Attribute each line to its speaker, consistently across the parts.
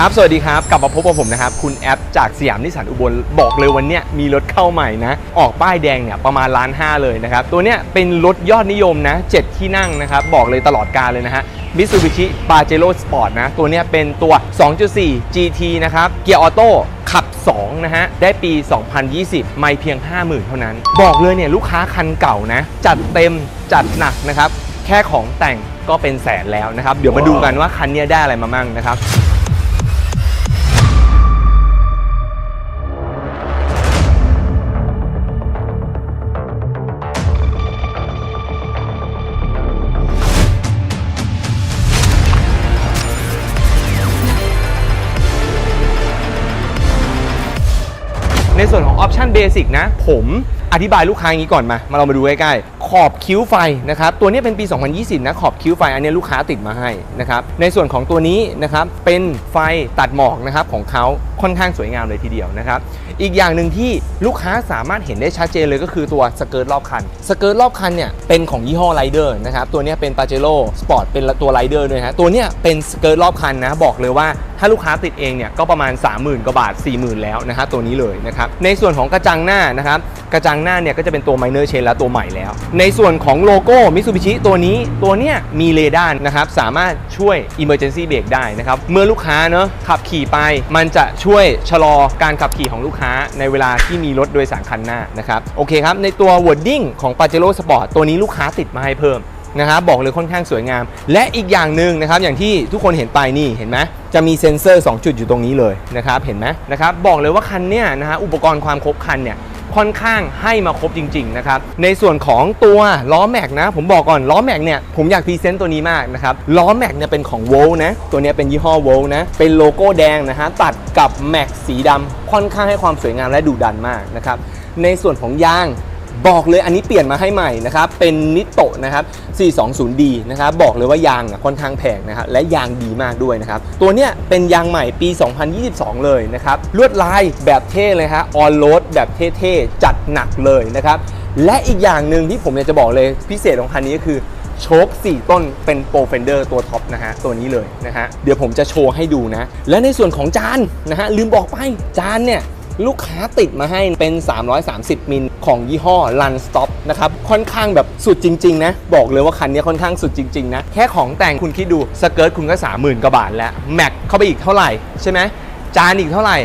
Speaker 1: ครับ สวัสดีครับ กลับมาพบกับผมนะครับ คุณแอปจากสยามนิสสันอุบล บอกเลยวันเนี้ยมีรถเข้าใหม่นะ ออกป้ายแดงเนี่ยประมาณล้านห้าเลยนะครับ ตัวเนี้ยเป็นรถยอดนิยมนะ 7 ที่นั่งนะครับ บอกเลยตลอดการเลยนะฮะ Mitsubishi Pajero Sport นะ ตัวเนี้ยเป็นตัว 2.4 GT นะครับ เกียร์ออโต้ขับ 2 นะฮะ ได้ปี 2020 ไม่เพียง 50,000 เท่านั้น บอกเลยเนี่ยลูกค้าคันเก่านะ จัดเต็มจัดหนักนะครับ แค่ของแต่งก็เป็นแสนแล้วนะครับ เดี๋ยวมาดูกันว่าคันเนี้ยได้อะไรมามั่งนะครับ ในส่วนของออปชันเบสิกนะผม อธิบายลูกค้าอย่างนี้ก่อนมา มาเรามาดูใกล้ๆ ขอบคิ้วไฟนะครับ ตัวนี้เป็นปี 2020 นะ ขอบคิ้วไฟ อันนี้ลูกค้าติดมาให้นะครับ ในส่วนของตัวนี้นะครับ เป็นไฟตัดหมอกนะครับของเขาค่อนข้างสวยงามเลยทีเดียวนะครับ อีกอย่างหนึ่งที่ลูกค้าสามารถเห็นได้ชัดเจนเลยก็คือตัวสเกิร์ตรอบคัน สเกิร์ตรอบคันเนี่ยเป็นของยี่ห้อไรเดอร์นะครับ ตัวนี้เป็น Pajero Sport เป็นตัวไรเดอร์ด้วยฮะ ตัวนี้เป็นสเกิร์ตรอบคันนะ บอกเลยว่าถ้าลูกค้าติดเองเนี่ยก็ประมาณ 30,000กว่าบาท 40,000 แล้วนะฮะตัวนี้เลยนะครับ ในส่วนของกระจังหน้านะครับ กระจังหน้าเนี่ยก็จะเป็นตัว minor chain และตัวใหม่แล้ว ในส่วนของโลโก้ Mitsubishi ตัวนี้ตัวเนี้ยมีเรดาร์นะครับ สามารถช่วย emergency brake ได้นะครับ เมื่อลูกค้าเนอะขับขี่ไป มันจะช่วยชะลอการขับขี่ของลูกค้าในเวลาที่มีรถโดยสารคันหน้านะครับ โอเคครับ ในตัว wording ของ Pajero Sport ตัวนี้ลูกค้าติดมาให้เพิ่มนะครับบอกเลยค่อนข้างสวยงาม และอีกอย่างหนึ่งนะครับอย่างที่ทุกคนเห็นไปนี่เห็นไหมจะมีเซ็นเซอร์ 2 จุดอยู่ตรงนี้เลยนะครับเห็นไหมนะครับบอกเลยว่าคันเนี้ยนะฮะอุปกรณ์ความครบคันเนี่ย ค่อนข้างให้มาครบจริงๆนะครับในส่วนของตัวล้อแม็กนะ ผมบอกก่อนล้อแม็กเนี่ยผมอยากพรีเซนต์ตัวนี้มากนะครับล้อแม็กเนี่ยเป็นของโวลนะตัวนี้เป็นยี่ห้อโวลนะเป็นโลโก้แดงนะฮะตัดกับแม็กสีดำค่อนข้างให้ความสวยงามและดุดันมากนะครับในส่วนของยาง บอกเลยอันนี้เปลี่ยนมาให้ใหม่นะครับ เป็นนิโตะนะครับ 420D นะครับ บอกเลยว่ายางค่อนข้างแพงนะครับ และยางดีมากด้วยนะครับ ตัวเนี้ยเป็นยางใหม่ปี 2022 เลยนะครับ ลวดลายแบบเท่เลยฮะ ออนโรดแบบเท่ๆ จัดหนักเลยนะครับ และอีกอย่างหนึ่งที่ผมอยากจะบอกเลยพิเศษของคันนี้ก็คือโชค4 ต้นเป็นโปรเฟนเดอร์ตัวท็อปนะฮะ ตัวนี้เลยนะฮะ เดี๋ยวผมจะโชว์ให้ดูนะ และในส่วนของจานนะฮะลืมบอกไปจานเนี่ย ลูกค้าติดมาให้เป็น 330 มิลของยี่ห้อ Run Stop นะครับ ค่อนข้างแบบสุดจริง ๆ นะ บอกเลยว่าคันนี้ค่อนข้างสุดจริง ๆ นะ แค่ของแต่งคุณคิดดูสเกิร์ตคุณก็ 30,000 กว่าบาทแล้ว แม็กเข้าไปอีกเท่าไหร่ ใช่ไหมจานอีกเท่าไหร่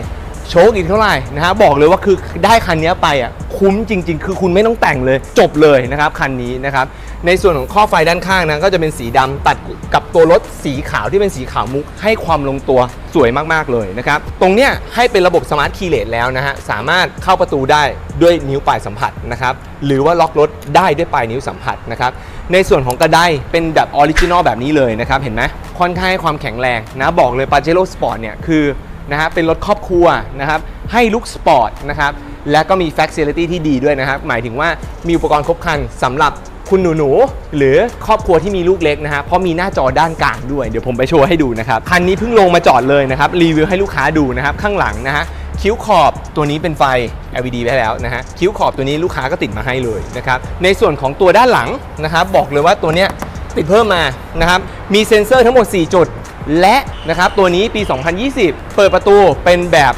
Speaker 1: โชคอีกเท่าไหร่นะฮะบอกเลยว่าคือได้คันนี้ไปอะ คุ้มจริง ๆ คือคุณไม่ต้องแต่งเลย จบเลยนะครับคันนี้นะครับในส่วนของข้อไฟด้านข้างนะก็จะเป็นสีดำตัดกับตัวรถสีขาวที่เป็นสีขาวมุก ให้ความลงตัวสวยมากๆเลยนะครับตรงเนี้ยให้เป็นระบบสมาร์ทคีย์เลสแล้วนะฮะสามารถเข้าประตูได้ด้วยนิ้วปลายสัมผัสนะครับหรือว่าล็อกรถได้ด้วยปลายนิ้วสัมผัสนะครับในส่วนของกระไดเป็นแบบออริจินอลแบบนี้เลยนะครับเห็นไหมค่อนข้างให้ความแข็งแรงนะบอกเลย Pajero Sport เนี่ยคือนะฮะเป็นรถครอบครัวนะครับให้ลุคสปอร์ตนะครับ และก็มี f ฟ c ซิลิตี้ที่ดีด้วยนะครับ หมายถึงว่ามีอุปกรณ์ครบครันสำหรับคุณหนู ๆ หรือครอบครัวที่มีลูกเล็กนะฮะเพราะมีหน้าจอด้านกลางด้วย เดี๋ยวผมไปโชว์ให้ดูนะครับ คันนี้เพิ่งลงมาจอดเลยนะครับ รีวิวให้ลูกค้าดูนะครับ ข้างหลังนะฮะคิ้วขอบตัวนี้เป็นไฟ LED ไปแล้วนะฮะคิ้วขอบตัวนี้ลูกค้าก็ติดมาให้เลยนะครับในส่วนของตัวด้านหลังนะครับบอกเลยว่าตัวเนี้ยติดเพิ่มมานะครับมีเซ็นเซอร์ทั้งหมด 4 จุด และนะครับตัวนี้ปี 2020 เปิดประตูเป็นแบบ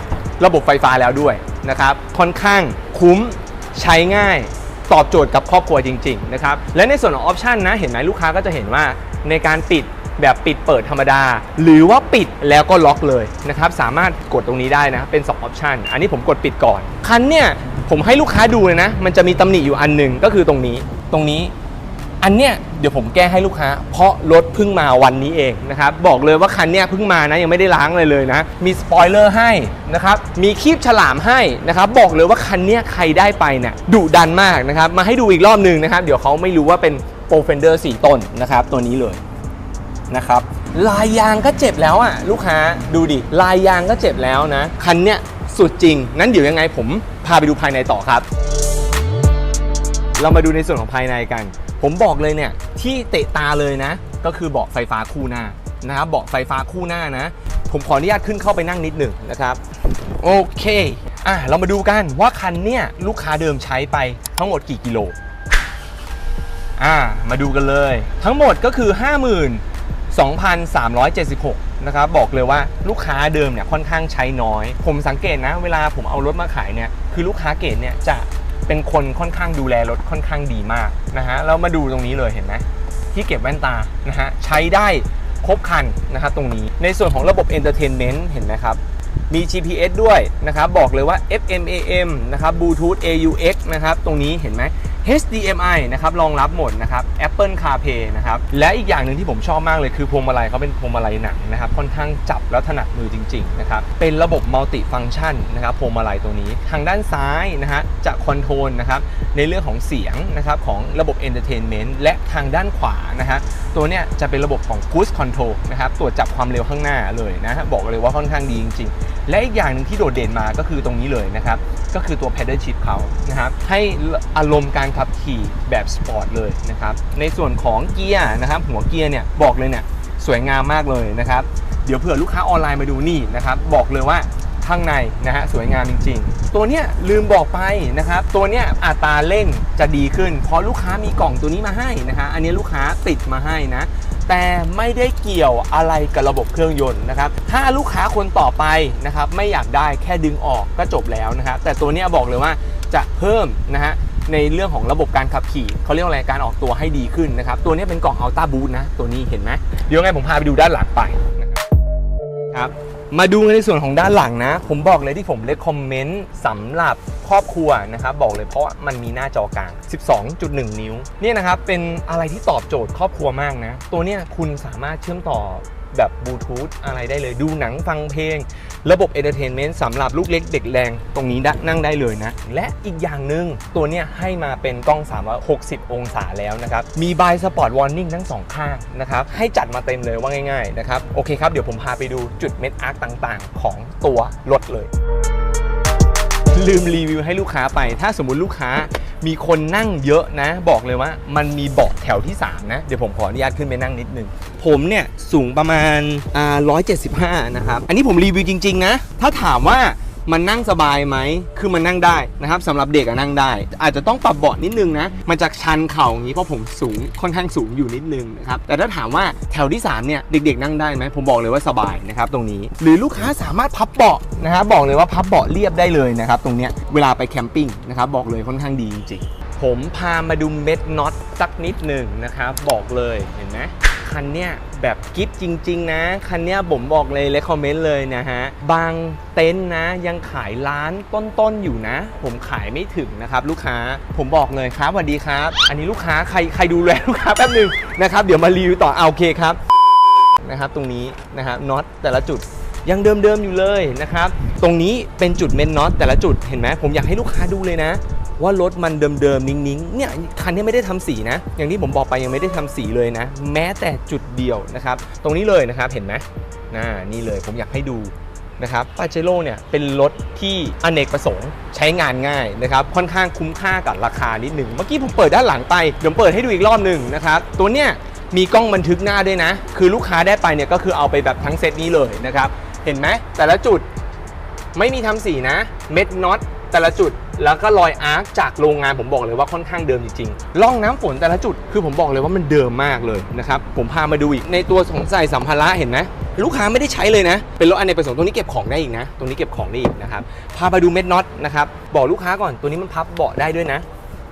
Speaker 1: ระบบไฟฟ้าแล้วด้วย นะครับค่อนข้างคุ้มใช้ง่ายตอบโจทย์กับครอบครัวจริงๆนะครับและในส่วนของออปชันนะเห็นไหมลูกค้าก็จะเห็นว่าในการปิดแบบปิดเปิดธรรมดา หรือว่าปิดแล้วก็ล็อกเลยนะครับสามารถกดตรงนี้ได้นะเป็น2ออปชันอันนี้ผมกดปิดก่อน คันเนี่ยผมให้ลูกค้าดูเลยนะ มันจะมีตำหนิอยู่อันหนึ่งก็คือตรงนี้ตรงนี้ อันเนี้ยเดี๋ยวผมแก้ให้ลูกค้า เพราะรถเพิ่งมาวันนี้เองนะครับบอกเลยว่าคันเนี้ยเพิ่งมานะยังไม่ได้ล้างเลยเลยนะ มีสปอยเลอร์ให้นะครับมีคีบฉลามให้นะครับบอกเลยว่าคันเนี้ยใครได้ไปเนี่ยดุดันมากนะครับมาให้ดูอีกรอบหนึ่งนะครับเดี๋ยวเขาไม่รู้ว่าเป็นโปรเฟนเดอร์4ต้นนะครับตัวนี้เลยนะครับลายยางก็เจ็บแล้วอะลูกค้าดูดิลายยางก็เจ็บแล้วนะคันเนี้ยสุดจริงนั้นเดี๋ยวยังไงผมพาไปดูภายในต่อครับ เรามาดูในส่วนของภายในกัน ผมบอกเลยเนี่ยที่เตะตาเลยนะ ก็คือเบาะไฟฟ้าคู่หน้านะครับเบาะไฟฟ้าคู่หน้านะ ผมขออนุญาตขึ้นเข้าไปนั่งนิดหนึ่งนะครับ โอเคอะเรามาดูกันว่าคันเนี่ยลูกค้าเดิมใช้ไปทั้งหมดกี่กิโลอ่ามาดูกันเลย ทั้งหมดก็คือ2,376 นะครับ บอกเลยว่าลูกค้าเดิมเนี่ยค่อนข้างใช้น้อย ผมสังเกตนะ เวลาผมเอารถมาขายเนี่ย คือลูกค้าเกตเนี่ยจะ เป็นคนค่อนข้างดูแลรถค่อนข้างดีมากนะฮะเรามาดูตรงนี้เลยเห็นไหมที่เก็บแว่นตานะฮะใช้ได้ครบครันนะครับตรงนี้ในส่วนของระบบเอนเตอร์เทนเมนต์เห็นไหมครับมี GPS ด้วยนะครับบอกเลยว่า FM AM นะครับ Bluetooth AUX นะครับตรงนี้เห็นไหม HDMI นะครับรองรับหมดนะครับ Apple CarPlay นะครับและอีกอย่างหนึ่งที่ผมชอบมากเลยคือพวงมาลัยเขาเป็นพวงมาลัยหนังนะครับค่อนข้างจับแล้วถนัดมือจริงๆนะครับเป็นระบบมัลติฟัง c t ชันนะครับพวงมาลัยตัวนี้ ทางด้านซ้ายนะฮะจะคอนโทรลนะครับในเรื่องของเสียงนะครับของระบบ Entertainment และทางด้านขวานะฮะตัวเนี้ยจะเป็นระบบของ Cruise Control นะครับตรวจจับความเร็วข้างหน้าเลยนะฮะบอกเลยว่าค่อนข้างดีจริงๆ และอีกอย่างหนึ่งที่โดดเด่นมาก็คือตรงนี้เลยนะครับ ก็คือตัว Pedal Shift เขานะครับ ให้อารมณ์การขับขี่แบบสปอร์ตเลยนะครับ ในส่วนของเกียร์นะครับ หัวเกียร์เนี่ยบอกเลยเนี่ยสวยงามมากเลยนะครับ เดี๋ยวเผื่อลูกค้าออนไลน์มาดูนี่นะครับ บอกเลยว่าข้างในนะฮะสวยงามจริง ๆ ตัวเนี้ยลืมบอกไปนะครับ ตัวเนี้ยอัตราเร่งจะดีขึ้น เพราะลูกค้ามีกล่องตัวนี้มาให้นะฮะอันนี้ลูกค้าติดมาให้นะ แต่ไม่ได้เกี่ยวอะไรกับระบบเครื่องยนต์นะครับ ถ้าลูกค้าคนต่อไปนะครับไม่อยากได้แค่ดึงออกก็จบแล้วนะครับ แต่ตัวนี้บอกเลยว่าจะเพิ่มนะฮะในเรื่องของระบบการขับขี่เขาเรียกว่าอะไรการออกตัวให้ดีขึ้นนะครับ ตัวนี้เป็นกล่องอัลต้าบูทนะ ตัวนี้เห็นไหมเดี๋ยวไงผมพาไปดูด้านหลังไปนะครับ มาดูในส่วนของด้านหลังนะ ผมบอกเลยที่ผมเลคคอมเมนต์สำหรับครอบครัวนะครับ บอกเลยเพราะว่ามันมีหน้าจอกลาง 12.1 นิ้ว เนี่ยนะครับ เป็นอะไรที่ตอบโจทย์ครอบครัวมากนะ ตัวเนี้ยคุณสามารถเชื่อมต่อ แบบบลูทูธอะไรได้เลย ดูหนังฟังเพลง ระบบ Entertainment สำหรับลูกเล็กเด็กแรงตรงนี้ได้นั่งได้เลยนะ และอีกอย่างหนึ่งตัวเนี้ยให้มาเป็นกล้อง 360 องศาแล้วนะครับ มี by Spot Warning ทั้งสองข้างนะครับ ให้จัดมาเต็มเลยว่าง่ายๆนะครับ โอเคครับ เดี๋ยวผมพาไปดูจุดเม็ดอาร์คต่างๆ ของตัวรถเลย ลืมรีวิวให้ลูกค้าไป ถ้าสมมุติลูกค้า มีคนนั่งเยอะนะ บอกเลยว่า มันมีเบาะแถวที่ 3 นะ เดี๋ยวผมขออนุญาตขึ้นไปนั่งนิดนึง ผมเนี่ย สูงประมาณอ่า175 นะครับ อันนี้ผมรีวิวจริง ๆ นะ ถ้าถามว่า มันนั่งสบายไหม คือมันนั่งได้นะครับสำหรับเด็กอะนั่งได้ อาจจะต้องปรับเบาะนิดนึงนะ มันจะชันเข่าอย่างนี้เพราะผมสูงค่อนข้างสูงอยู่นิดนึงนะครับ แต่ถ้าถามว่าแถวที่3เนี่ยเด็กๆ นั่งได้ไหม ผมบอกเลยว่าสบายนะครับตรงนี้ หรือลูกค้าสามารถพับเบาะนะครับบอกเลยว่าพับเบาะเรียบได้เลยนะครับตรงเนี้ยเวลาไปแคมปิ้งนะครับบอกเลยค่อนข้างดีจริงๆ ผมพามาดูเม็ดน็อตสักนิดหนึ่งนะครับบอกเลยเห็นไหม คันเนี้ยแบบกิฟจริง ๆ นะ คันเนี้ยผมบอกเลยเลคคอมเมนต์เลยนะฮะ บางเต็นท์นะ ยังขายร้านต้น ๆ อยู่นะ ผมขายไม่ถึงนะครับลูกค้าผมบอกเลยครับสวัสดีครับ อันนี้ลูกค้าใครใครดูแลลูกค้าแป๊บหนึงนะครับเดี๋ยวมารีวิวต่อเอาโอเคครับนะครับตรงนี้นะครับน็อตแต่ละจุดยังเดิมๆอยู่เลยนะครับ ตรงนี้เป็นจุดเมนน็อตแต่ละจุดเห็นไหมผมอยากให้ลูกค้าดูเลยนะ ว่ารถมันเดิมๆนิ่งๆเนี่ยคันนี้ไม่ได้ทำสีนะ อย่างที่ผมบอกไปยังไม่ได้ทำสีเลยนะ แม้แต่จุดเดียวนะครับ ตรงนี้เลยนะครับเห็นไหมน่านี่เลยผมอยากให้ดูนะครับปาเจโร่เนี่ยเป็นรถที่อเนกประสงค์ใช้งานง่ายนะครับค่อนข้างคุ้มค่ากับราคานิดหนึ่งเมื่อกี้ผมเปิดด้านหลังไปเดี๋ยวเปิดให้ดูอีกรอบหนึ่งนะครับตัวเนี้ยมีกล้องบันทึกหน้าด้วยนะ คือลูกค้าได้ไปเนี่ยก็คือเอาไปแบบทั้งเซตนี้เลยนะครับเห็นไหมแต่ละจุดไม่มีทำสีนะเม็ดน็อตแต่ละจุด แล้วก็รอยอาร์คจากโรงงานผมบอกเลยว่าค่อนข้างเดิมจริงๆร่องน้ำฝนแต่ละจุดคือผมบอกเลยว่ามันเดิมมากเลยนะครับผมพามาดูอีกในตัวของใส่สัมภาระเห็นไหมลูกค้าไม่ได้ใช้เลยนะ เป็นรถอเนกประสงค์ตรงนี้เก็บของได้อีกนะ ตรงนี้เก็บของได้อีกนะครับ พาไปดูเม็ดน็อตนะครับ บอกลูกค้าก่อน ตัวนี้มันพับเบาะได้ด้วยนะ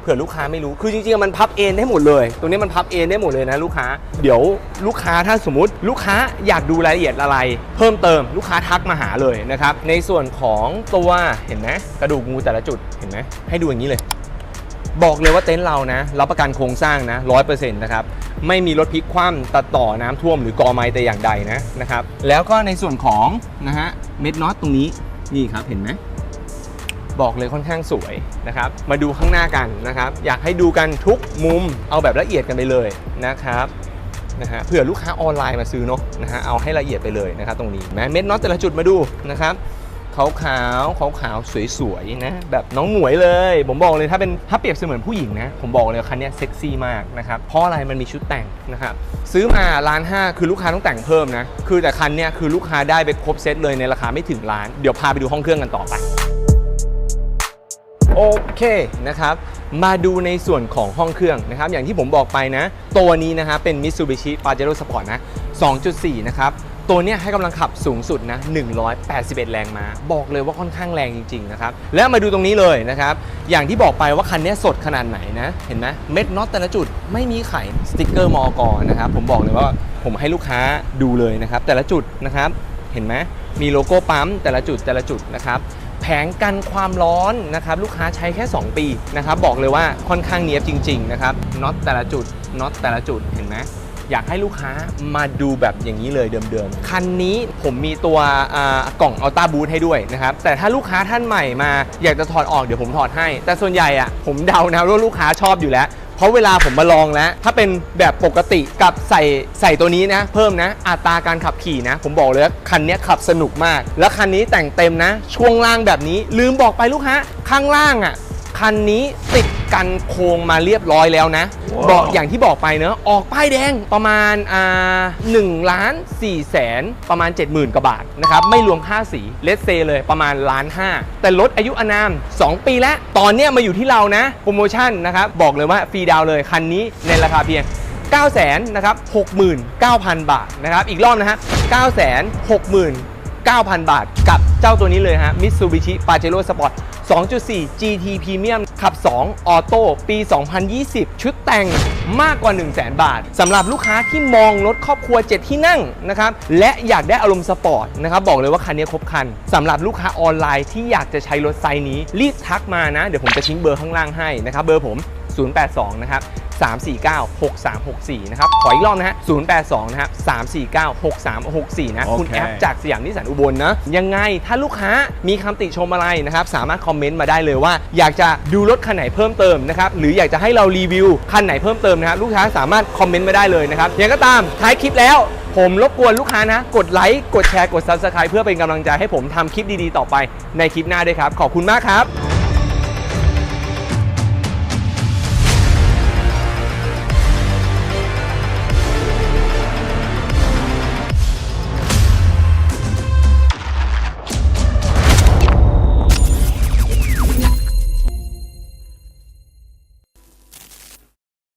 Speaker 1: ผื่อลูกค้าไม่รู้ คือจริงๆมันพับเอนได้หมดเลย ตรงนี้มันพับเอนได้หมดเลยนะลูกค้า เดี๋ยวลูกค้าถ้าสมมติลูกค้าอยากดูรายละเอียดอะไร เพิ่มเติมลูกค้าทักมาหาเลยนะครับ ในส่วนของตัวเห็นไหมกระดูกงูแต่ละจุดเห็นไหมให้ดูอย่างนี้เลย บอกเลยว่าเต็นท์เรานะรับประกันโครงสร้างนะร้อยเปอร์เซ็นต์นะครับไม่มีรถพลิกคว่ำตัดต่อน้ำท่วมหรือกอไม้แต่อย่างใดนะนะครับ แล้วก็ในส่วนของนะฮะเม็ดน็อตตรงนี้นี่ครับเห็นไหม บอกเลยค่อนข้างสวยนะครับ มาดูข้างหน้ากันนะครับ อยากให้ดูกันทุกมุมเอาแบบละเอียดกันไปเลยนะครับนะฮะเผื่อลูกค้าออนไลน์มาซื้อเนาะนะฮะเอาให้ละเอียดไปเลยนะครับตรงนี้แม้เม็ดน็อตแต่ละจุดมาดูนะครับขาวขาวขาวขาวสวยๆนะแบบน้องหมวยเลย ผมบอกเลยถ้าเป็นถ้าเปรียบเสมือนผู้หญิงนะผมบอกเลยคันนี้เซ็กซี่มากนะครับเพราะอะไรมันมีชุดแต่งนะครับซื้อมาล้านห้าคือลูกค้าต้องแต่งเพิ่มนะคือแต่คันนี้คือลูกค้าได้ไปครบเซตเลยในราคาไม่ถึงล้านเดี๋ยวพาไปดูห้องเครื่องกันต่อไป โอเคนะครับ มาดูในส่วนของห้องเครื่องนะครับ อย่างที่ผมบอกไปนะ ตัวนี้นะฮะเป็น Mitsubishi Pajero Sport นะ 2.4 นะครับตัวเนี้ยให้กำลังขับสูงสุดนะ 181 แรงม้าบอกเลยว่าค่อนข้างแรงจริงๆนะครับ แล้วมาดูตรงนี้เลยนะครับ อย่างที่บอกไปว่าคันเนี้ยสดขนาดไหนนะ เห็นไหมเม็ดน็อตแต่ละจุดไม่มีไขสติกเกอร์มอกนะครับ ผมบอกเลยว่าผมให้ลูกค้าดูเลยนะครับ แต่ละจุดนะครับ เห็นไหมมีโลโก้ปั๊มแต่ละจุดแต่ละจุดนะครับ งกันความร้อนนะครับลูกค้าใช้แค่ 2 ปีนะครับบอกเลยว่าค่อนข้างเนียบจริง ๆ นะครับน็อตแต่ละจุดน็อตแต่ละจุดเห็นไหมอยากให้ลูกค้ามาดูแบบอย่างนี้เลยเดิมๆ คันนี้ผมมีตัวอ่ากล่องอัลต้าบูทให้ด้วยนะครับ แต่ถ้าลูกค้าท่านใหม่มาอยากจะถอดออกเดี๋ยวผมถอดให้ แต่ส่วนใหญ่อะผมเดานะว่าลูกค้าชอบอยู่แล้ว เพราะเวลาผมมาลองแล้ว ถ้าเป็นแบบปกติกับใส่ใส่ตัวนี้นะ เพิ่มนะอัตราการขับขี่นะ ผมบอกเลยว่าคันนี้ขับสนุกมาก แล้วคันนี้แต่งเต็มนะ ช่วงล่างแบบนี้ ลืมบอกไปลูกฮะข้างล่างอะคันนี้ติด กันโครงมาเรียบร้อยแล้วนะบอกอย่างที่บอกไปเนอะออกป้ายแดงประมาณอ่าหนึ่งล้านสี่แสนประมาณ 70,000กว่าบาทนะครับไม่รวมค่าสีเลสเซเลยประมาณล้านห้าแต่รถอายุอานาม 2 ปีแล้ว ตอนเนี้ยมาอยู่ที่เรานะโปรโมชั่นนะครับบอกเลยว่าฟรีดาวน์เลยคันนี้ในราคาเพียง 9 0 0 0 0นะครับ69,000 บาทนะครับอีกรอบนะฮะ9 6 9 0 9,000 บาทกับเจ้าตัวนี้เลยฮะ Mitsubishi Pajero Sport 2.4 GT Premium ขับ 2 ออโต้ปี 2020 ชุดแต่งมากกว่า 1 0 0 0 0 0บาทสำหรับลูกค้าที่มองรถครอบครัว 7 ที่นั่งนะครับและอยากได้อารมณ์สปอร์ตนะครับบอกเลยว่าคันนี้ครบคันสำหรับลูกค้าออนไลน์ที่อยากจะใช้รถไซส์นี้รีบทักมานะ เดี๋ยวผมจะทิ้งเบอร์ข้างล่างให้นะครับเบอร์ผม 082 นะครับ 349 6364 นะครับ ขออีกรอบนะฮะ 082 นะครับ 349 6364 นะ คุณ
Speaker 2: โอเค
Speaker 1: แอปจากสยามนิสสันอุบลนะ ยังไงถ้าลูกค้ามีคำติชมอะไรนะครับ สามารถคอมเมนต์มาได้เลยว่า อยากจะดูรถคันไหนเพิ่มเติมนะครับ หรืออยากจะให้เรารีวิวคันไหนเพิ่มเติมนะครับ ลูกค้าสามารถคอมเมนต์มาได้เลยนะครับยังไงก็ตามท้ายคลิปแล้วผมรบกวนลูกค้านะ กดไลค์ กดแชร์ กด Subscribe เพื่อเป็นกำลังใจให้ผมทำคลิปดีๆ ต่อไปในคลิปหน้าด้วยครับ ขอบคุณมากครับ